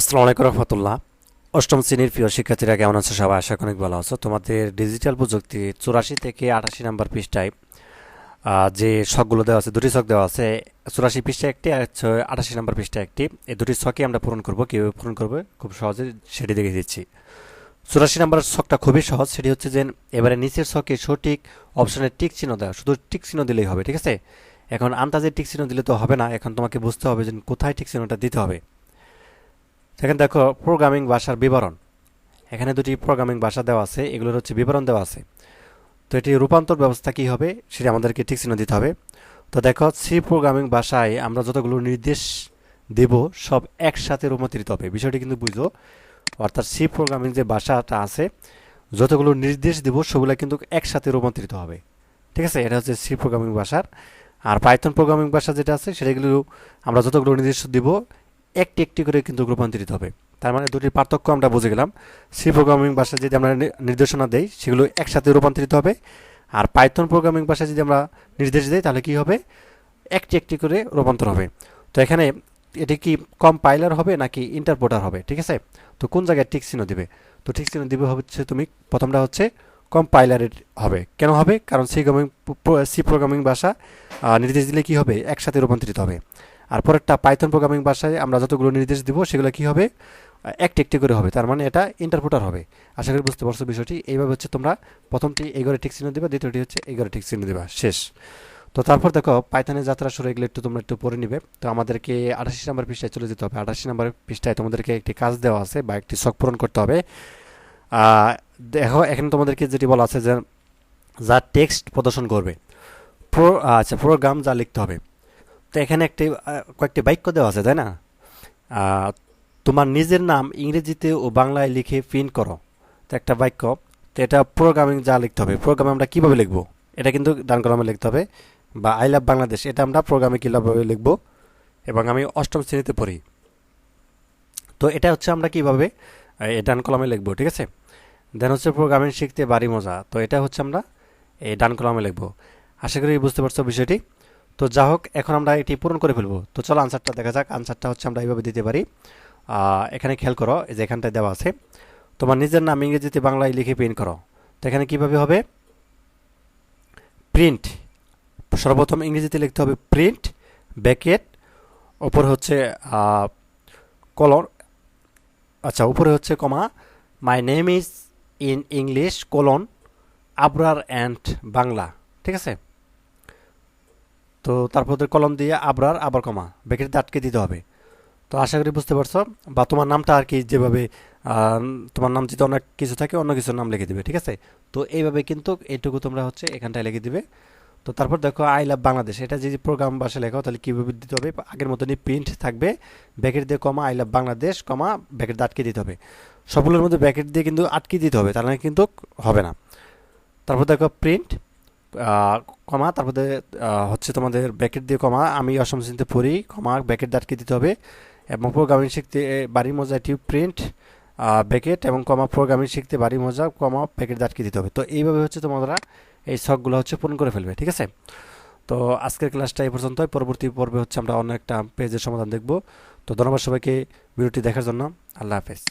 আসসালামু আলাইকুম রহমতুল্লাহ। অষ্টম শ্রেণির প্রিয় শিক্ষার্থীরা কেমন আছো? সবাই আশা করি ভালো আছো। তোমাদের ডিজিটাল প্রযুক্তি চুরাশি থেকে আটাশি নাম্বার পৃষ্ঠায় যে শখগুলো দেওয়া আছে, দুটি ছক দেওয়া আছে, চুরাশি পৃষ্ঠা একটি আর হচ্ছে আটাশি নাম্বার পৃষ্ঠা একটি। এই দুটি ছকই আমরা পূরণ করব। কীভাবে পূরণ করব? খুব সহজে সেটি দেখে দিচ্ছি। চুরাশি নাম্বার ছকটা খুবই সহজ। সেটি হচ্ছে যে, এবারে নিচের ছকে সঠিক অপশনে টিক চিহ্ন দেওয়া। শুধু টিক চিহ্ন দিলেই হবে, ঠিক আছে? এখন আন্দাজে টিক চিহ্ন দিলে তো হবে না। এখন তোমাকে বুঝতে হবে যে কোথায় টিক চিহ্নটা দিতে হবে। সেখানে দেখো প্রোগ্রামিং ভাষার বিবরণ। এখানে দুটি প্রোগ্রামিং ভাষা দেওয়া আছে, এগুলোর হচ্ছে বিবরণ দেওয়া আছে। তো এটি রূপান্তর ব্যবস্থা কী হবে, সেটা আমাদেরকে ঠিক চিহ্ন দিতে হবে। তো দেখো সি প্রোগ্রামিং ভাষায় আমরা যতগুলো নির্দেশ দেব, সব একসাথে রূপান্তরিত হবে। বিষয়টি কিন্তু বুঝো। অর্থাৎ সি প্রোগ্রামিং যে ভাষাটা আছে, যতগুলো নির্দেশ দেব সেগুলো কিন্তু একসাথে রূপান্তরিত হবে। ঠিক আছে? এটা হচ্ছে সি প্রোগ্রামিং ভাষার। আর পাইথন প্রোগ্রামিং ভাষা যেটা আছে, সেটাগুলো আমরা যতগুলো নির্দেশ দিব একটি একটি করে কিন্তু রূপান্তরিত হবে। তার মানে দুটির পার্থক্য আমরা বুঝে গেলাম। সি প্রোগ্রামিং ভাষায় যদি আমরা নির্দেশনা দেই, সেগুলো একসাথে রূপান্তরিত হবে। আর পাইথন প্রোগ্রামিং ভাষায় যদি আমরা নির্দেশ দিই, তাহলে কি হবে? একটি একটি করে রূপান্তর হবে। তো এখানে এটি কি কম্পাইলার হবে নাকি ইন্টারপোর্টার হবে? ঠিক আছে? তো কোন জায়গায় টিক চিহ্ন দিবে? তো টিক চিহ্ন দিবে হচ্ছে তুমি, প্রথমটা হচ্ছে কম্পাইলারের হবে। কেন হবে? কারণ সি প্রোগ্রামিং সি প্রোগ্রামিং ভাষা নির্দেশ দিলে কি হবে? একসাথে রূপান্তরিত হবে। আর পরেরটা পাইথন প্রোগ্রামিং ভাষায় আমরা যতগুলো নির্দেশ দিব, সেগুলো কি হবে? একটি একটি করে হবে। তার মানে এটা ইন্টারপ্রেটার হবে। আশা করি বুঝতে পারছ বিষয়টি। এইভাবে হচ্ছে তোমরা প্রথমটি এগারো ঠিক চিহ্ন দিবা, দ্বিতীয়টি হচ্ছে এগারো ঠিক চিহ্ন দিবা। শেষ। তো তারপর দেখো পাইথনের যাত্রা শুরু এগুলো একটু তোমরা একটু পড়ে নিবে। তো আমাদেরকে আঠাশি নম্বর পৃষ্ঠায় চলে যেতে হবে। আঠাশি নম্বর পৃষ্ঠায় তোমাদেরকে একটি কাজ দেওয়া আছে বা একটি শখ পূরণ করতে হবে। দেখো, এখানে তোমাদেরকে যেটি বলা আছে যে, যা টেক্সট প্রদর্শন করবে। প্রো আচ্ছা প্রোগ্রাম যা লিখতে হবে। তো এখানে একটি কয়েকটি বাক্য দেওয়া আছে, তাই না? তোমার নিজের নাম ইংরেজিতে ও বাংলায় লিখে প্রিন্ট করো। তো একটা বাক্য, তো এটা প্রোগ্রামিং যা লিখতে হবে প্রোগ্রামে আমরা কীভাবে লিখব? এটা কিন্তু ডান কলমে লিখতে হবে, বা আই লাভ বাংলাদেশ এটা আমরা প্রোগ্রামে কীভাবে লিখব? এবং আমি অষ্টম শ্রেণীতে পড়ি। তো এটা হচ্ছে আমরা কীভাবে এই ডান কলমে লিখব, ঠিক আছে? দেন হচ্ছে প্রোগ্রামিং শিখতে বাড়ি মজা, তো এটা হচ্ছে আমরা এই ডান কলমে লিখব। আশা করি বুঝতে পারছ বিষয়টি। তো যা হোক, এখন আমরা এটি পূরণ করে ফেলব। তো চলো আনসারটা দেখা যাক। আনসারটা হচ্ছে আমরা এইভাবে দিতে পারি। এখানে খেয়াল করো, এই যে এখানটায় দেওয়া আছে। তোমার নিজের নাম ইংরেজিতে বাংলায় লিখে প্রিন্ট করো। তো এখানে কীভাবে হবে? প্রিন্ট সর্বপ্রথম ইংরেজিতে লিখতে হবে প্রিন্ট ব্যাকেট ওপর হচ্ছে কলর আচ্ছা উপরে হচ্ছে comma my name is in English colon Abrar and Bangla ঠিক আছে? তো তারপর ওদের কলম দিয়ে আবরার আবার কমা ব্যাকেটে আটকে দিতে হবে। তো আশা করি বুঝতে পারছ, বা তোমার নামটা আর কি যেভাবে তোমার নাম যদি অনেক কিছু থাকে, অন্য কিছুর নাম লিখে দিবে, ঠিক আছে? তো এইভাবে কিন্তু এইটুকু তোমরা হচ্ছে এখানটায় লিখে দিবে। তো তারপর দেখো, আই লাভ বাংলাদেশ, এটা যদি প্রোগ্রাম ভাষা লেখাও, তাহলে কীভাবে দিতে হবে? আগের মতনই প্রিন্ট থাকবে ব্যাকেট দিয়ে comma, I love Bangladesh, comma bracket দিয়ে আটকে দিতে হবে। সবগুলোর মধ্যে ব্যাকেট দিয়ে কিন্তু আটকে দিতে হবে, তাহলে কিন্তু হবে না। তারপর দেখো প্রিন্ট কমা, তারপরে হচ্ছে তোমাদের ব্যাকেট দিয়ে কমা। আমি অসম শ্রেণীতে পড়ি, কমা ব্যাকেট দিয়ে আটকে দিতে হবে। এবং প্রোগ্রামিং শিখতে বাড়ি মজা এটি প্রিন্ট ব্যাকেট এবং কমা প্রোগ্রামিং শিখতে বাড়ি মজা, কমা ব্যাকেট দিয়ে আটকে দিতে হবে। তো এইভাবে হচ্ছে তোমরা এই শখগুলো হচ্ছে পূরণ করে ফেলবে, ঠিক আছে? তো আজকের ক্লাসটা এই পর্যন্তই। পরবর্তী পর্বে হচ্ছে আমরা অন্য একটা পেজের সমাধান দেখব। তো ধন্যবাদ সবাইকে ভিডিওটি দেখার জন্য। আল্লাহ হাফেজ।